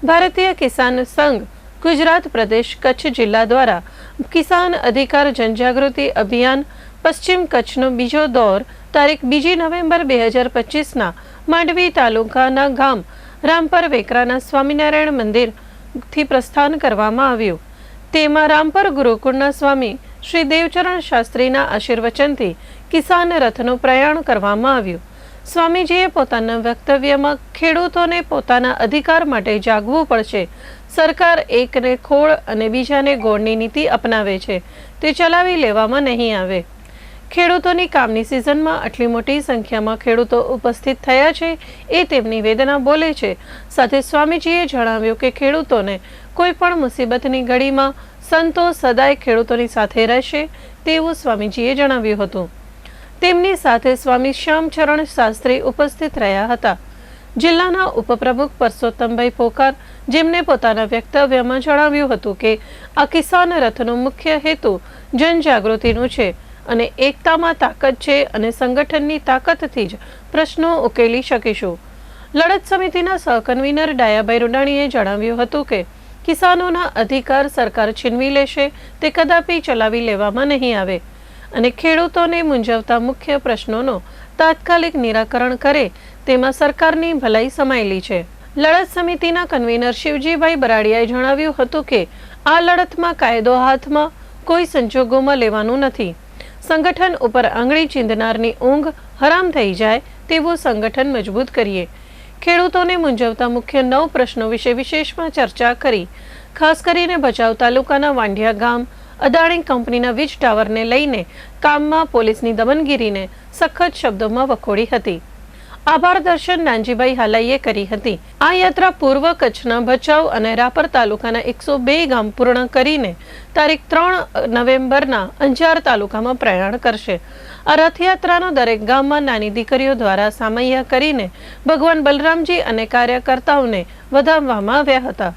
ભારતીય કિસાન સંઘ ગુજરાત પ્રદેશ કચ્છ જિલ્લા દ્વારા કિસાન અધિકાર જનજાગૃતિ અભિયાન પશ્ચિમ કચ્છનો બીજો દોર તારીખ બીજી નવેમ્બર બે હજાર પચીસના માંડવી તાલુકાના ગામ રામપર વેકરાના સ્વામિનારાયણ મંદિરથી પ્રસ્થાન કરવામાં આવ્યું. તેમાં રામપર ગુરુકુળના સ્વામી શ્રી દેવચરણ શાસ્ત્રીના આશીર્વચનથી કિસાન રથનું પ્રયાણ કરવામાં આવ્યું. સ્વામીજીએ પોતાના વક્તવ્યમાં ખેડૂતોને પોતાના અધિકાર માટે જાગવું પડશે. સરકાર એકને ખોળ અને બીજાને ગોળની નીતિ અપનાવે છે. તે ચલાવી લેવામાં નહીં આવે. ખેડૂતોની કામની સિઝનમાં આટલી મોટી સંખ્યામાં ખેડૂતો ઉપસ્થિત થયા છે એ તેમની વેદના બોલે છે. સાથે સ્વામીજીએ જણાવ્યું કે ખેડૂતોને કોઈ પણ મુસીબતની ઘડીમાં સંતો સદાય ખેડૂતોની સાથે રહેશે તેવું સ્વામીજીએ જણાવ્યું હતું. તેમની સાથે સ્વામી શ્યામચરણ શાસ્ત્રી ઉપસ્થિત રહ્યા હતા. જિલ્લાના ઉપપ્રમુખ પરસોત્તમભાઈ પોકાર જેમને પોતાના વક્તવ્યમાં જણાવ્યું હતું કે, આ કિસાન રથનો મુખ્ય હેતુ જનજાગૃતિનું છે અને એકતામાં તાકાત છે અને સંગઠનની તાકાતથી જ પ્રશ્નો ઉકેલી શકીશું. લડત સમિતિના સહકન્વીનર ડાયાભાઈ રૂડાણીએ જણાવ્યું હતું કે, કિસાનોના અધિકાર સરકાર છીનવી લેશે તે કદાપી ચલાવી લેવામાં નહીં આવે. અને ખેડૂતોને મૂંઝવતા મુખ્ય પ્રશ્નોનો તાત્કાલિક નિરાકરણ કરે તેમાં સરકારની ભલાઈ સમાયેલી છે. લડત સમિતિના કન્વીનર શિવજીભાઈ બરાડિયાએ જણાવ્યું હતું કે, આ લડતમાં કાયદો હાથમાં કોઈ સંજોગોમાં લેવાનું નથી. સંગઠન ઉપર આંગળી ચીંધનારની ઊંઘ હરામ થઈ જાય તેવું સંગઠન મજબૂત કરીએ. ખેડૂતોને મૂંઝવતા મુખ્ય નવ પ્રશ્નો વિશે વિશેષમાં ચર્ચા કરી, ખાસ કરીને ભચાઉ તાલુકાના વાંઢિયા ગામ અદાણી કંપનીના વીજ ટાવરને લઈને કામમાં પોલીસની દમનગીરીને સખત શબ્દોમાં વખોડી હતી. આભાર દર્શન નાનજીભાઈ હાલાઈએ કરી હતી. આ યાત્રા પૂર્વ કચ્છના ભચાઉ અને રાપર તાલુકાના એકસો બે ગામ પૂર્ણ કરીને તારીખ ત્રણ નવેમ્બરના અંજાર તાલુકામાં પ્રયાણ કરશે. આ રથયાત્રાનો દરેક ગામમાં નાની દીકરીઓ દ્વારા સામૈયા કરીને ભગવાન બલરામજી અને કાર્યકર્તાઓને વધાવવામાં આવ્યા હતા.